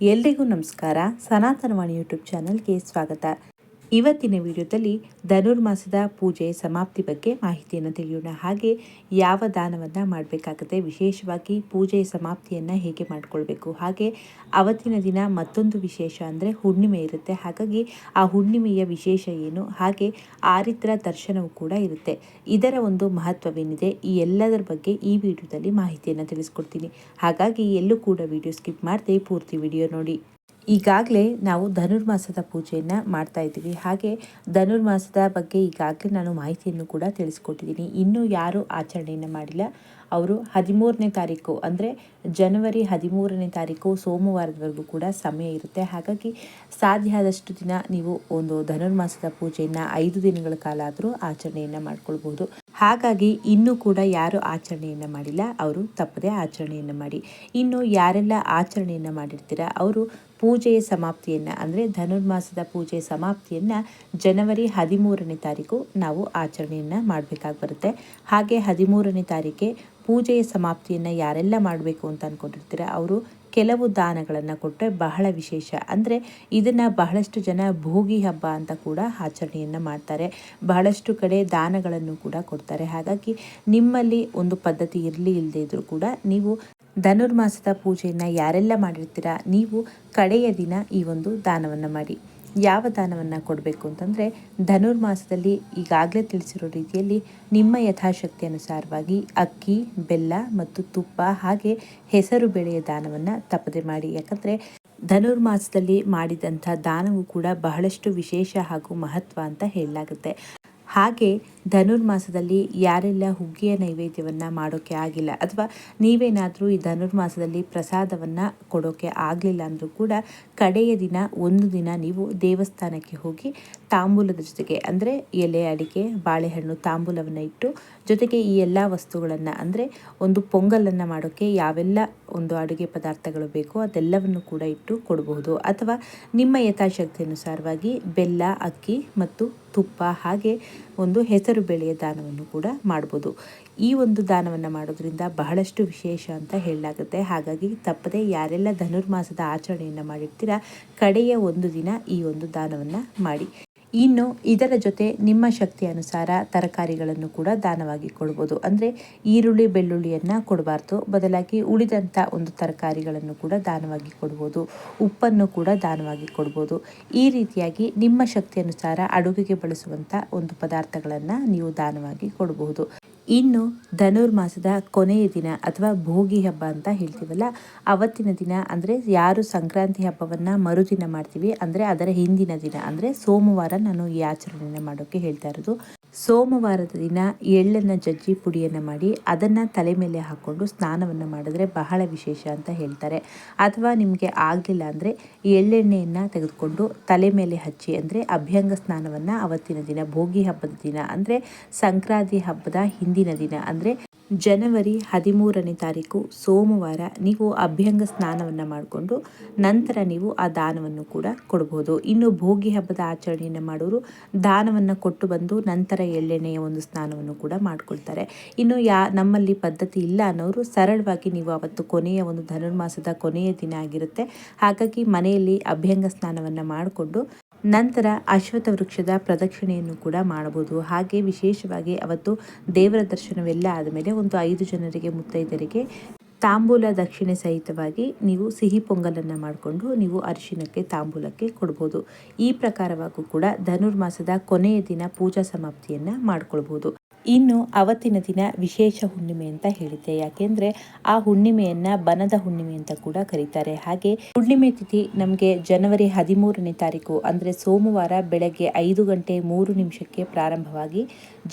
ಎಲ್ರಿಗೂ ನಮಸ್ಕಾರ. ಸನಾತನವಾಣಿ ಯೂಟ್ಯೂಬ್ ಚಾನಲ್ಗೆ ಸ್ವಾಗತ. ಇವತ್ತಿನ ವಿಡಿಯೋದಲ್ಲಿ ಧನುರ್ಮಾಸದ ಪೂಜೆ ಸಮಾಪ್ತಿ ಬಗ್ಗೆ ಮಾಹಿತಿಯನ್ನು ತಿಳಿಯೋಣ. ಹಾಗೆ ಯಾವ ದಾನವನ್ನು ಮಾಡಬೇಕಾಗುತ್ತೆ, ವಿಶೇಷವಾಗಿ ಪೂಜೆ ಸಮಾಪ್ತಿಯನ್ನು ಹೇಗೆ ಮಾಡಿಕೊಳ್ಬೇಕು? ಹಾಗೆ ಅವತ್ತಿನ ದಿನ ಮತ್ತೊಂದು ವಿಶೇಷ ಅಂದರೆ ಹುಣ್ಣಿಮೆ ಇರುತ್ತೆ. ಹಾಗಾಗಿ ಆ ಹುಣ್ಣಿಮೆಯ ವಿಶೇಷ ಏನು? ಹಾಗೆ ಆರಿದ್ರ ದರ್ಶನವೂ ಕೂಡ ಇರುತ್ತೆ. ಇದರ ಒಂದು ಮಹತ್ವವೇನಿದೆ? ಈ ಎಲ್ಲದರ ಬಗ್ಗೆ ಈ ವಿಡಿಯೋದಲ್ಲಿ ಮಾಹಿತಿಯನ್ನು ತಿಳಿಸ್ಕೊಡ್ತೀನಿ. ಹಾಗಾಗಿ ಎಲ್ಲೂ ಕೂಡ ವಿಡಿಯೋ ಸ್ಕಿಪ್ ಮಾಡದೆ ಪೂರ್ತಿ ವಿಡಿಯೋ ನೋಡಿ. ಈಗಾಗಲೇ ನಾವು ಧನುರ್ಮಾಸದ ಪೂಜೆಯನ್ನು ಮಾಡ್ತಾ ಇದ್ದೀವಿ. ಹಾಗೆ ಧನುರ್ಮಾಸದ ಬಗ್ಗೆ ಈಗಾಗಲೇ ನಾನು ಮಾಹಿತಿಯನ್ನು ಕೂಡ ತಿಳಿಸ್ಕೊಟ್ಟಿದ್ದೀನಿ. ಇನ್ನೂ ಯಾರು ಆಚರಣೆಯನ್ನು ಮಾಡಿಲ್ಲ. ಅವರು ಹದಿಮೂರನೇ ತಾರೀಕು ಅಂದರೆ ಜನವರಿ ಹದಿಮೂರನೇ ತಾರೀಕು ಸೋಮವಾರದವರೆಗೂ ಕೂಡ ಸಮಯ ಇರುತ್ತೆ. ಹಾಗಾಗಿ ಸಾಧ್ಯ ಆದಷ್ಟು ದಿನ ನೀವು ಒಂದು ಧನುರ್ಮಾಸದ ಪೂಜೆಯನ್ನು ಐದು ದಿನಗಳ ಕಾಲ ಆದರೂ ಆಚರಣೆಯನ್ನು ಮಾಡ್ಕೊಳ್ಬೋದು ಹಾಗಾಗಿ ಇನ್ನೂ ಕೂಡ ಯಾರು ಆಚರಣೆಯನ್ನು ಮಾಡಿಲ್ಲ, ಅವರು ತಪ್ಪದೇ ಆಚರಣೆಯನ್ನು ಮಾಡಿ. ಇನ್ನು ಯಾರೆಲ್ಲ ಆಚರಣೆಯನ್ನು ಮಾಡಿರ್ತೀರ, ಅವರು ಪೂಜೆಯ ಸಮಾಪ್ತಿಯನ್ನು, ಅಂದರೆ ಧನುರ್ಮಾಸದ ಪೂಜೆಯ ಸಮಾಪ್ತಿಯನ್ನು ಜನವರಿ ಹದಿಮೂರನೇ ತಾರೀಕು ನಾವು ಆಚರಣೆಯನ್ನು ಮಾಡಬೇಕಾಗಿ ಬರುತ್ತೆ. ಹಾಗೆ ಹದಿಮೂರನೇ ತಾರೀಕೆ ಪೂಜೆಯ ಸಮಾಪ್ತಿಯನ್ನು ಯಾರೆಲ್ಲ ಮಾಡಬೇಕು ಅಂತ ಅಂದ್ಕೊಂಡಿರ್ತೀರ ಅವರು ಕೆಲವು ದಾನಗಳನ್ನು ಕೊಟ್ಟರೆ ಬಹಳ ವಿಶೇಷ. ಅಂದರೆ ಇದನ್ನು ಬಹಳಷ್ಟು ಜನ ಭೋಗಿ ಹಬ್ಬ ಅಂತ ಕೂಡ ಆಚರಣೆಯನ್ನು ಮಾಡ್ತಾರೆ. ಬಹಳಷ್ಟು ಕಡೆ ದಾನಗಳನ್ನು ಕೂಡ ಕೊಡ್ತಾರೆ. ಹಾಗಾಗಿ ನಿಮ್ಮಲ್ಲಿ ಒಂದು ಪದ್ಧತಿ ಇರಲಿ ಇಲ್ಲದೇ ಇದ್ದರೂ ಕೂಡ ನೀವು ಧನುರ್ಮಾಸದ ಪೂಜೆಯನ್ನು ಯಾರೆಲ್ಲ ಮಾಡಿರ್ತೀರಾ, ನೀವು ಕಡೆಯ ದಿನ ಈ ಒಂದು ದಾನವನ್ನು ಮಾಡಿ. ಯಾವ ದಾನವನ್ನು ಕೊಡಬೇಕು ಅಂತಂದರೆ ಧನುರ್ಮಾಸದಲ್ಲಿ ಈಗಾಗಲೇ ತಿಳಿಸಿರೋ ರೀತಿಯಲ್ಲಿ ನಿಮ್ಮ ಯಥಾಶಕ್ತಿ ಅನುಸಾರವಾಗಿ ಅಕ್ಕಿ, ಬೆಲ್ಲ ಮತ್ತು ತುಪ್ಪ ಹಾಗೆ ಹೆಸರು ಬೆಳೆಯ ದಾನವನ್ನು ತಪ್ಪದೆ ಮಾಡಿ. ಯಾಕಂದರೆ ಧನುರ್ಮಾಸದಲ್ಲಿ ಮಾಡಿದಂಥ ದಾನವು ಕೂಡ ಬಹಳಷ್ಟು ವಿಶೇಷ ಹಾಗೂ ಮಹತ್ವ ಅಂತ ಹೇಳಲಾಗುತ್ತೆ. ಹಾಗೆ ಧನುರ್ಮಾಸದಲ್ಲಿ ಯಾರೆಲ್ಲ ಹುಗ್ಗಿಯ ನೈವೇದ್ಯವನ್ನು ಮಾಡೋಕ್ಕೆ ಆಗಿಲ್ಲ ಅಥವಾ ನೀವೇನಾದರೂ ಈ ಧನುರ್ಮಾಸದಲ್ಲಿ ಪ್ರಸಾದವನ್ನು ಕೊಡೋಕ್ಕೆ ಆಗಲಿಲ್ಲ ಅಂದರೂ ಕೂಡ ಕಡೆಯ ದಿನ ಒಂದು ದಿನ ನೀವು ದೇವಸ್ಥಾನಕ್ಕೆ ಹೋಗಿ ತಾಂಬೂಲದ ಜೊತೆಗೆ ಅಂದರೆ ಎಲೆ, ಅಡಿಕೆ, ಬಾಳೆಹಣ್ಣು ತಾಂಬೂಲವನ್ನು ಇಟ್ಟು ಜೊತೆಗೆ ಈ ಎಲ್ಲ ವಸ್ತುಗಳನ್ನು ಅಂದರೆ ಒಂದು ಪೊಂಗಲನ್ನು ಮಾಡೋಕ್ಕೆ ಯಾವೆಲ್ಲ ಒಂದು ಅಡುಗೆ ಪದಾರ್ಥಗಳು ಬೇಕೋ ಅದೆಲ್ಲವನ್ನು ಕೂಡ ಇಟ್ಟು ಕೊಡಬಹುದು ಅಥವಾ ನಿಮ್ಮ ಯಥಾಶಕ್ತಿ ಅನುಸಾರವಾಗಿ ಬೆಲ್ಲ, ಅಕ್ಕಿ ಮತ್ತು ತುಪ್ಪ ಹಾಗೆ ಒಂದು ಹೆಸರು ಬೆಳೆಯ ದಾನವನ್ನು ಕೂಡ ಮಾಡ್ಬೋದು. ಈ ಒಂದು ದಾನವನ್ನು ಮಾಡೋದ್ರಿಂದ ಬಹಳಷ್ಟು ವಿಶೇಷ ಅಂತ ಹೇಳಲಾಗುತ್ತೆ. ಹಾಗಾಗಿ ತಪ್ಪದೇ ಯಾರೆಲ್ಲ ಧನುರ್ಮಾಸದ ಆಚರಣೆಯನ್ನು ಮಾಡಿರ್ತೀರಾ ಕಡೆಯ ಒಂದು ದಿನ ಈ ಒಂದು ದಾನವನ್ನು ಮಾಡಿ. ಇನ್ನು ಇದರ ಜೊತೆ ನಿಮ್ಮ ಶಕ್ತಿ ಅನುಸಾರ ತರಕಾರಿಗಳನ್ನು ಕೂಡ ದಾನವಾಗಿ ಕೊಡ್ಬೋದು. ಅಂದರೆ ಈರುಳ್ಳಿ, ಬೆಳ್ಳುಳ್ಳಿಯನ್ನು ಕೊಡಬಾರ್ದು. ಬದಲಾಗಿ ಉಳಿದಂಥ ಒಂದು ತರಕಾರಿಗಳನ್ನು ಕೂಡ ದಾನವಾಗಿ ಕೊಡ್ಬೋದು. ಉಪ್ಪನ್ನು ಕೂಡ ದಾನವಾಗಿ ಕೊಡ್ಬೋದು. ಈ ರೀತಿಯಾಗಿ ನಿಮ್ಮ ಶಕ್ತಿ ಅನುಸಾರ ಅಡುಗೆಗೆ ಬಳಸುವಂಥ ಒಂದು ಪದಾರ್ಥಗಳನ್ನು ನೀವು ದಾನವಾಗಿ ಕೊಡಬಹುದು. ಇನ್ನು ಧನುರ್ಮಾಸದ ಕೊನೆಯ ದಿನ ಅಥವಾ ಭೋಗಿ ಹಬ್ಬ ಅಂತ ಹೇಳ್ತೀವಲ್ಲ, ಅವತ್ತಿನ ದಿನ ಅಂದರೆ ಯಾರು ಸಂಕ್ರಾಂತಿ ಹಬ್ಬವನ್ನು ಮರುದಿನ ಮಾಡ್ತೀವಿ ಅಂದರೆ ಅದರ ಹಿಂದಿನ ದಿನ, ಅಂದರೆ ಸೋಮವಾರ ನಾನು ಈ ಆಚರಣೆಯನ್ನು ಮಾಡೋಕ್ಕೆ ಹೇಳ್ತಾ ಇರೋದು. ಸೋಮವಾರದ ದಿನ ಎಳ್ಳನ್ನು ಜಜ್ಜಿ ಪುಡಿಯನ್ನು ಮಾಡಿ ಅದನ್ನು ತಲೆ ಮೇಲೆ ಹಾಕ್ಕೊಂಡು ಸ್ನಾನವನ್ನು ಮಾಡಿದ್ರೆ ಬಹಳ ವಿಶೇಷ ಅಂತ ಹೇಳ್ತಾರೆ. ಅಥವಾ ನಿಮಗೆ ಆಗಲಿಲ್ಲ ಅಂದರೆ ಎಳ್ಳೆಣ್ಣೆಯನ್ನು ತೆಗೆದುಕೊಂಡು ತಲೆ ಮೇಲೆ ಹಚ್ಚಿ ಅಂದರೆ ಅಭ್ಯಂಗ ಸ್ನಾನವನ್ನು ಅವತ್ತಿನ ದಿನ, ಭೋಗಿ ಹಬ್ಬದ ದಿನ ಅಂದರೆ ಸಂಕ್ರಾಂತಿ ಹಬ್ಬದ ಹಿಂದಿನ ದಿನ ಅಂದರೆ ಜನವರಿ ಹದಿಮೂರನೇ ತಾರೀಕು, ಸೋಮವಾರ ನೀವು ಅಭ್ಯಂಗ ಸ್ನಾನವನ್ನು ಮಾಡಿಕೊಂಡು ನಂತರ ನೀವು ಆ ದಾನವನ್ನು ಕೂಡ ಕೊಡಬಹುದು ಇನ್ನು ಭೋಗಿ ಹಬ್ಬದ ಆಚರಣೆಯನ್ನು ಮಾಡೋರು ದಾನವನ್ನು ಕೊಟ್ಟು ಬಂದು ನಂತರ ಎಳ್ಳೆಣ್ಣೆಯ ಒಂದು ಸ್ನಾನವನ್ನು ಕೂಡ ಮಾಡ್ಕೊಳ್ತಾರೆ. ಇನ್ನು ಯಾ, ನಮ್ಮಲ್ಲಿ ಪದ್ಧತಿ ಇಲ್ಲ ಅನ್ನೋರು ಸರಳವಾಗಿ ನೀವು ಅವತ್ತು ಕೊನೆಯ ಒಂದು ಧನುರ್ಮಾಸದ ಕೊನೆಯ ದಿನ ಆಗಿರುತ್ತೆ. ಹಾಗಾಗಿ ಮನೆಯಲ್ಲಿ ಅಭ್ಯಂಗ ಸ್ನಾನವನ್ನು ಮಾಡಿಕೊಂಡು ನಂತರ ಅಶ್ವತ್ಥ ವೃಕ್ಷದ ಪ್ರದಕ್ಷಿಣೆಯನ್ನು ಕೂಡ ಮಾಡಬಹುದು. ಹಾಗೆ ವಿಶೇಷವಾಗಿ ಅವತ್ತು ದೇವರ ದರ್ಶನವೆಲ್ಲ ಆದಮೇಲೆ ಒಂದು ಐದು ಜನರಿಗೆ, ಮುತ್ತೈದರಿಗೆ ತಾಂಬೂಲ ದಕ್ಷಿಣೆ ಸಹಿತವಾಗಿ ನೀವು ಸಿಹಿ ಪೊಂಗಲನ್ನು ಮಾಡಿಕೊಂಡು ನೀವು ಅರಿಶಿನಕ್ಕೆ ತಾಂಬೂಲಕ್ಕೆ ಕೊಡ್ಬೋದು. ಈ ಪ್ರಕಾರವಾಗೂ ಕೂಡ ಧನುರ್ಮಾಸದ ಕೊನೆಯ ದಿನ ಪೂಜಾ ಸಮಾಪ್ತಿಯನ್ನು ಮಾಡ್ಕೊಳ್ಬೋದು. ಇನ್ನು ಅವತ್ತಿನ ದಿನ ವಿಶೇಷ ಹುಣ್ಣಿಮೆ ಅಂತ ಹೇಳಿದ್ದೆ. ಯಾಕೆಂದ್ರೆ ಆ ಹುಣ್ಣಿಮೆಯನ್ನ ಬನದ ಹುಣ್ಣಿಮೆ ಅಂತ ಕೂಡ ಕರೀತಾರೆ. ಹಾಗೆ ಹುಣ್ಣಿಮೆ ತಿಥಿ ನಮಗೆ ಜನವರಿ ಹದಿಮೂರನೇ ತಾರೀಕು ಅಂದ್ರೆ ಸೋಮವಾರ ಬೆಳಗ್ಗೆ ಐದು ಗಂಟೆ ಮೂರು ನಿಮಿಷಕ್ಕೆ ಪ್ರಾರಂಭವಾಗಿ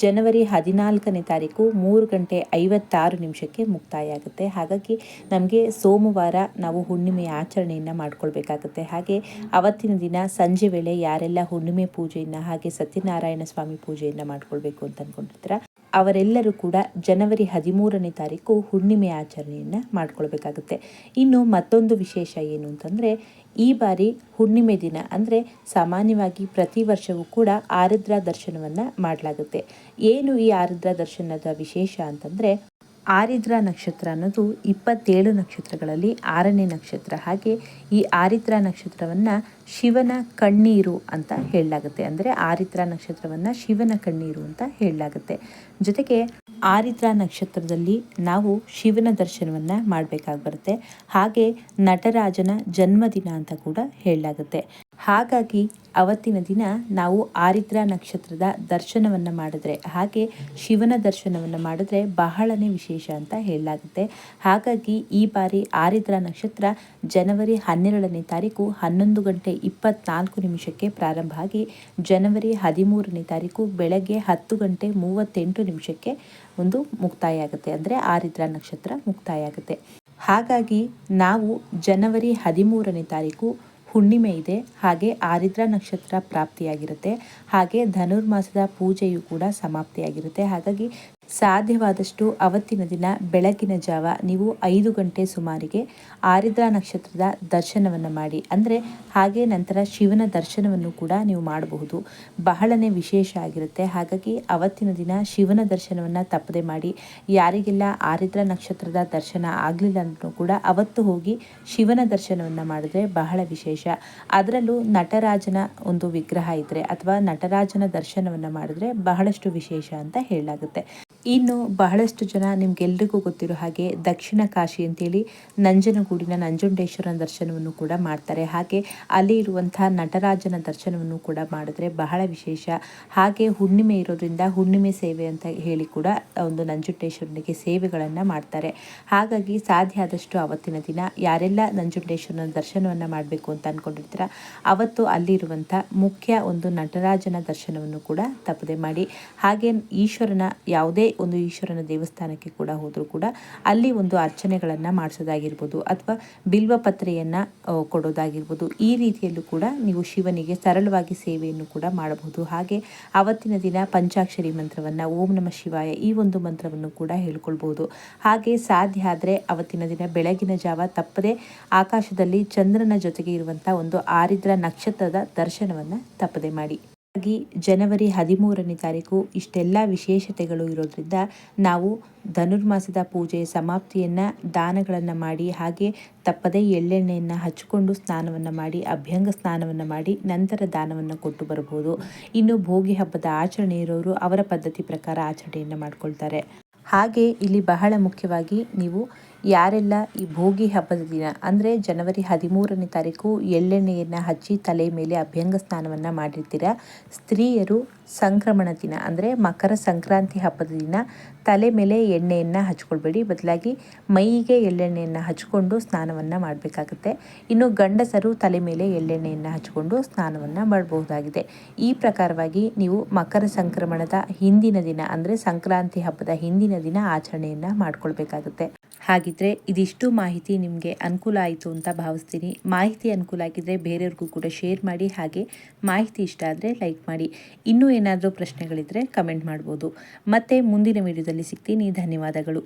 ಜನವರಿ ಹದಿನಾಲ್ಕನೇ ತಾರೀಕು ಮೂರು ಗಂಟೆ ಐವತ್ತಾರು ನಿಮಿಷಕ್ಕೆ ಮುಕ್ತಾಯ ಆಗುತ್ತೆ ಹಾಗಾಗಿ ನಮಗೆ ಸೋಮವಾರ ನಾವು ಹುಣ್ಣಿಮೆಯ ಆಚರಣೆಯನ್ನು ಮಾಡಿಕೊಳ್ಬೇಕಾಗುತ್ತೆ. ಹಾಗೆ ಅವತ್ತಿನ ದಿನ ಸಂಜೆ ವೇಳೆ ಯಾರೆಲ್ಲ ಹುಣ್ಣಿಮೆ ಪೂಜೆಯನ್ನು ಹಾಗೆ ಸತ್ಯನಾರಾಯಣ ಸ್ವಾಮಿ ಪೂಜೆಯನ್ನು ಮಾಡಿಕೊಳ್ಬೇಕು ಅಂತ ಅನ್ಕೊಂಡಿರ್ತೀರ ಅವರೆಲ್ಲರೂ ಕೂಡ ಜನವರಿ ಹದಿಮೂರನೇ ತಾರೀಕು ಹುಣ್ಣಿಮೆ ಆಚರಣೆಯನ್ನು ಮಾಡ್ಕೊಳ್ಬೇಕಾಗುತ್ತೆ. ಇನ್ನು ಮತ್ತೊಂದು ವಿಶೇಷ ಏನು ಅಂತಂದರೆ, ಈ ಬಾರಿ ಹುಣ್ಣಿಮೆ ದಿನ ಅಂದರೆ ಸಾಮಾನ್ಯವಾಗಿ ಪ್ರತಿ ವರ್ಷವೂ ಕೂಡ ಆರುದ್ರ ದರ್ಶನವನ್ನು ಮಾಡಲಾಗುತ್ತೆ. ಏನು ಈ ಆರುದ್ರ ದರ್ಶನದ ವಿಶೇಷ ಅಂತಂದರೆ ಆರಿದ್ರ ನಕ್ಷತ್ರ ಅನ್ನೋದು ಇಪ್ಪತ್ತೇಳು ನಕ್ಷತ್ರಗಳಲ್ಲಿ ಆರನೇ ನಕ್ಷತ್ರ. ಹಾಗೆ ಈ ಆರಿದ್ರ ನಕ್ಷತ್ರವನ್ನು ಶಿವನ ಕಣ್ಣೀರು ಅಂತ ಹೇಳಲಾಗುತ್ತೆ. ಅಂದರೆ ಆರಿದ್ರ ನಕ್ಷತ್ರವನ್ನು ಶಿವನ ಕಣ್ಣೀರು ಅಂತ ಹೇಳಲಾಗುತ್ತೆ. ಜೊತೆಗೆ ಆರಿದ್ರ ನಕ್ಷತ್ರದಲ್ಲಿ ನಾವು ಶಿವನ ದರ್ಶನವನ್ನು ಮಾಡಬೇಕಾಗಿ ಬರುತ್ತೆ. ಹಾಗೆ ನಟರಾಜನ ಜನ್ಮದಿನ ಅಂತ ಕೂಡ ಹೇಳಲಾಗುತ್ತೆ. ಹಾಗಾಗಿ ಅವತ್ತಿನ ದಿನ ನಾವು ಆರಿದ್ರ ನಕ್ಷತ್ರದ ದರ್ಶನವನ್ನು ಮಾಡಿದ್ರೆ, ಹಾಗೆ ಶಿವನ ದರ್ಶನವನ್ನು ಮಾಡಿದ್ರೆ ಬಹಳನೇ ವಿಶೇಷ ಅಂತ ಹೇಳಲಾಗುತ್ತೆ. ಹಾಗಾಗಿ ಈ ಬಾರಿ ಆರಿದ್ರ ನಕ್ಷತ್ರ ಜನವರಿ ಹನ್ನೆರಡನೇ ತಾರೀಕು ಹನ್ನೊಂದು ಗಂಟೆ ಇಪ್ಪತ್ನಾಲ್ಕು ನಿಮಿಷಕ್ಕೆ ಪ್ರಾರಂಭ ಆಗಿ, ಜನವರಿ ಹದಿಮೂರನೇ ತಾರೀಕು ಬೆಳಗ್ಗೆ ಹತ್ತು ಗಂಟೆ ಮೂವತ್ತೆಂಟು ನಿಮಿಷಕ್ಕೆ ಒಂದು ಮುಕ್ತಾಯ ಆಗುತ್ತೆ ಅಂದರೆ ಆರಿದ್ರ ನಕ್ಷತ್ರ ಮುಕ್ತಾಯ ಆಗುತ್ತೆ ಹಾಗಾಗಿ ನಾವು ಜನವರಿ ಹದಿಮೂರನೇ ತಾರೀಕು ಹುಣ್ಣಿಮೆ ಇದೆ. ಹಾಗೆ ಆರಿದ್ರ ನಕ್ಷತ್ರ ಪ್ರಾಪ್ತಿಯಾಗಿರುತ್ತೆ. ಹಾಗೆ ಧನುರ್ಮಾಸದ ಪೂಜೆಯು ಕೂಡ ಸಮಾಪ್ತಿಯಾಗಿರುತ್ತೆ. ಹಾಗಾಗಿ ಸಾಧ್ಯವಾದಷ್ಟು ಅವತ್ತಿನ ದಿನ ಬೆಳಗಿನ ಜಾವ ನೀವು ಐದು ಗಂಟೆ ಸುಮಾರಿಗೆ ಆರಿದ್ರ ನಕ್ಷತ್ರದ ದರ್ಶನವನ್ನು ಮಾಡಿ. ಅಂದರೆ ಹಾಗೆ ನಂತರ ಶಿವನ ದರ್ಶನವನ್ನು ಕೂಡ ನೀವು ಮಾಡಬಹುದು. ಬಹಳನೇ ವಿಶೇಷ ಆಗಿರುತ್ತೆ. ಹಾಗಾಗಿ ಅವತ್ತಿನ ದಿನ ಶಿವನ ದರ್ಶನವನ್ನು ತಪ್ಪದೆ ಮಾಡಿ. ಯಾರಿಗೆಲ್ಲ ಆರಿದ್ರ ನಕ್ಷತ್ರದ ದರ್ಶನ ಆಗಲಿಲ್ಲ ಅಂದ್ರೂ ಕೂಡ ಅವತ್ತು ಹೋಗಿ ಶಿವನ ದರ್ಶನವನ್ನು ಮಾಡಿದ್ರೆ ಬಹಳ ವಿಶೇಷ. ಅದರಲ್ಲೂ ನಟರಾಜನ ಒಂದು ವಿಗ್ರಹ ಇದ್ದರೆ ಅಥವಾ ನಟರಾಜನ ದರ್ಶನವನ್ನು ಮಾಡಿದ್ರೆ ಬಹಳಷ್ಟು ವಿಶೇಷ ಅಂತ ಹೇಳಲಾಗುತ್ತೆ. ಇನ್ನು ಬಹಳಷ್ಟು ಜನ ನಿಮ್ಗೆಲ್ಲರಿಗೂ ಗೊತ್ತಿರೋ ಹಾಗೆ ದಕ್ಷಿಣ ಕಾಶಿ ಅಂತೇಳಿ ನಂಜನಗೂಡಿನ ನಂಜುಂಡೇಶ್ವರನ ದರ್ಶನವನ್ನು ಕೂಡ ಮಾಡ್ತಾರೆ. ಹಾಗೆ ಅಲ್ಲಿ ಇರುವಂತಹ ನಟರಾಜನ ದರ್ಶನವನ್ನು ಕೂಡ ಮಾಡಿದ್ರೆ ಬಹಳ ವಿಶೇಷ. ಹಾಗೆ ಹುಣ್ಣಿಮೆ ಇರೋದ್ರಿಂದ ಹುಣ್ಣಿಮೆ ಸೇವೆ ಅಂತ ಹೇಳಿ ಕೂಡ ಒಂದು ನಂಜುಂಡೇಶ್ವರನಿಗೆ ಸೇವೆಗಳನ್ನು ಮಾಡ್ತಾರೆ. ಹಾಗಾಗಿ ಸಾಧ್ಯ ಆದಷ್ಟು ಅವತ್ತಿನ ದಿನ ಯಾರೆಲ್ಲ ನಂಜುಂಡೇಶ್ವರನ ದರ್ಶನವನ್ನು ಮಾಡಬೇಕು ಅಂತ ಅಂದ್ಕೊಂಡಿರ್ತೀರ ಅವತ್ತು ಅಲ್ಲಿರುವಂಥ ಮುಖ್ಯ ಒಂದು ನಟರಾಜನ ದರ್ಶನವನ್ನು ಕೂಡ ತಪ್ಪದೆ ಮಾಡಿ. ಹಾಗೆ ಈಶ್ವರನ ಯಾವುದೇ ಒಂದು ಈಶ್ವರನ ದೇವಸ್ಥಾನಕ್ಕೆ ಕೂಡ ಹೋದರೂ ಕೂಡ ಅಲ್ಲಿ ಒಂದು ಅರ್ಚನೆಗಳನ್ನು ಮಾಡಿಸೋದಾಗಿರ್ಬೋದು ಅಥವಾ ಬಿಲ್ವಪತ್ರೆಯನ್ನು ಕೊಡೋದಾಗಿರ್ಬೋದು. ಈ ರೀತಿಯಲ್ಲೂ ಕೂಡ ನೀವು ಶಿವನಿಗೆ ಸರಳವಾಗಿ ಸೇವೆಯನ್ನು ಕೂಡ ಮಾಡಬಹುದು. ಹಾಗೆ ಆವತ್ತಿನ ದಿನ ಪಂಚಾಕ್ಷರಿ ಮಂತ್ರವನ್ನು, ಓಂ ನಮ ಶಿವಾಯ, ಈ ಒಂದು ಮಂತ್ರವನ್ನು ಕೂಡ ಹೇಳ್ಕೊಳ್ಬೋದು. ಹಾಗೆ ಸಾಧ್ಯ ಆದರೆ ಅವತ್ತಿನ ದಿನ ಬೆಳಗಿನ ಜಾವ ತಪ್ಪದೆ ಆಕಾಶದಲ್ಲಿ ಚಂದ್ರನ ಜೊತೆಗೆ ಇರುವಂಥ ಒಂದು ಆರಿದ್ರ ನಕ್ಷತ್ರದ ದರ್ಶನವನ್ನು ತಪ್ಪದೆ ಮಾಡಿ. ಹಾಗಾಗಿ ಜನವರಿ ಹದಿಮೂರನೇ ತಾರೀಕು ಇಷ್ಟೆಲ್ಲ ವಿಶೇಷತೆಗಳು ಇರೋದ್ರಿಂದ ನಾವು ಧನುರ್ಮಾಸದ ಪೂಜೆ ಸಮಾಪ್ತಿಯನ್ನು ದಾನಗಳನ್ನು ಮಾಡಿ ಹಾಗೆ ತಪ್ಪದೇ ಎಳ್ಳೆಣ್ಣೆಯನ್ನು ಹಚ್ಚಿಕೊಂಡು ಸ್ನಾನವನ್ನು ಮಾಡಿ, ಅಭ್ಯಂಗ ಸ್ನಾನವನ್ನು ಮಾಡಿ ನಂತರ ದಾನವನ್ನು ಕೊಟ್ಟು ಬರಬಹುದು. ಇನ್ನು ಭೋಗಿ ಹಬ್ಬದ ಆಚರಣೆ ಇರೋರು ಅವರ ಪದ್ಧತಿ ಪ್ರಕಾರ ಆಚರಣೆಯನ್ನು ಮಾಡ್ಕೊಳ್ತಾರೆ. ಹಾಗೆ ಇಲ್ಲಿ ಬಹಳ ಮುಖ್ಯವಾಗಿ ನೀವು ಯಾರೆಲ್ಲ ಈ ಭೋಗಿ ಹಬ್ಬದ ದಿನ, ಅಂದರೆ ಜನವರಿ ಹದಿಮೂರನೇ ತಾರೀಕು ಎಳ್ಳೆಣ್ಣೆಯನ್ನು ಹಚ್ಚಿ ತಲೆ ಮೇಲೆ ಅಭ್ಯಂಗ ಸ್ನಾನವನ್ನು ಮಾಡಿರ್ತೀರ, ಸ್ತ್ರೀಯರು ಸಂಕ್ರಮಣ ದಿನ, ಅಂದರೆ ಮಕರ ಸಂಕ್ರಾಂತಿ ಹಬ್ಬದ ದಿನ ತಲೆ ಮೇಲೆ ಎಣ್ಣೆಯನ್ನು ಹಚ್ಕೊಳ್ಬೇಡಿ. ಬದಲಾಗಿ ಮೈಗೆ ಎಳ್ಳೆಣ್ಣೆಯನ್ನು ಹಚ್ಕೊಂಡು ಸ್ನಾನವನ್ನು ಮಾಡಬೇಕಾಗುತ್ತೆ. ಇನ್ನು ಗಂಡಸರು ತಲೆ ಮೇಲೆ ಎಳ್ಳೆಣ್ಣೆಯನ್ನು ಹಚ್ಕೊಂಡು ಸ್ನಾನವನ್ನು ಮಾಡಬಹುದಾಗಿದೆ. ಈ ಪ್ರಕಾರವಾಗಿ ನೀವು ಮಕರ ಸಂಕ್ರಮಣದ ಹಿಂದಿನ ದಿನ, ಅಂದರೆ ಸಂಕ್ರಾಂತಿ ಹಬ್ಬದ ಹಿಂದಿನ ದಿನ ಆಚರಣೆಯನ್ನು ಮಾಡ್ಕೊಳ್ಬೇಕಾಗುತ್ತೆ. ಹಾಗಿದ್ರೆ ಇದಿಷ್ಟು ಮಾಹಿತಿ ನಿಮಗೆ ಅನುಕೂಲ ಆಯಿತು ಅಂತ ಭಾವಿಸ್ತೀನಿ. ಮಾಹಿತಿ ಅನುಕೂಲ ಆಗಿದ್ದರೆ ಬೇರೆಯವ್ರಿಗೂ ಕೂಡ ಶೇರ್ ಮಾಡಿ, ಹಾಗೆ ಮಾಹಿತಿ ಇಷ್ಟ ಆದರೆ ಲೈಕ್ ಮಾಡಿ. ಇನ್ನೂ ಏನಾದರೂ ಪ್ರಶ್ನೆಗಳಿದ್ದರೆ ಕಮೆಂಟ್ ಮಾಡ್ಬೋದು. ಮತ್ತೆ ಮುಂದಿನ ವಿಡಿಯೋದಲ್ಲಿ ಸಿಗ್ತೀನಿ. ಧನ್ಯವಾದಗಳು.